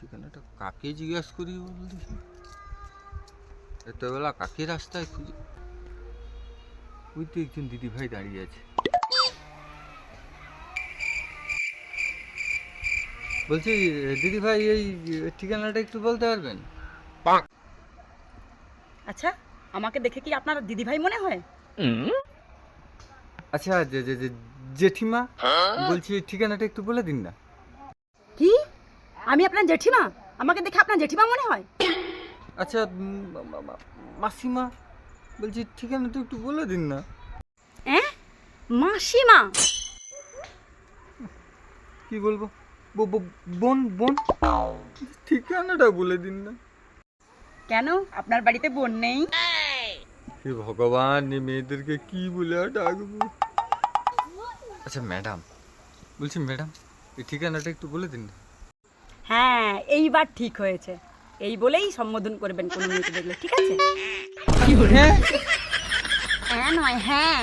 ঠিকানাটা কাকে জিজ্ঞেস করি বল দেখি এতবেলা কাকে রাস্তায় খুঁজে? ওই তো একজন দিদি ভাই দাঁড়িয়ে আছে। বলছি দিদি ভাই এই ঠিকানাটা একটু বলতে পারবেন? আচ্ছা আমাকে দেখে কি আপনার দিদিভাই মনে হয়? আচ্ছা জেঠিমা বলছি ঠিকানাটা একটু বলে দিন না। আমি আপনার জেঠিমা? আমাকে দেখে আপনার জেঠিমা মনে হয়? আচ্ছা মাসিমা বলছি ঠিকানাটা একটু বলে দিন না। হ্যাঁ? মাসিমা? কি বলব? বোন বোন? ঠিকানাটা বলে দিন না। কেন? আপনার বাড়িতে বোন নেই? হে ভগবান এই মেয়েদেরকে কি বলে ডাকবো? আচ্ছা ম্যাডাম বলছি ম্যাডাম এই ঠিকানাটা একটু বলে দিন না। হ্যাঁ এইবার ঠিক হয়েছে। এই বলেই সম্বোধন করবেন কোনো মেয়েকে দেখলে ঠিক আছে? হ্যাঁ হ্যাঁ নয় হ্যাঁ।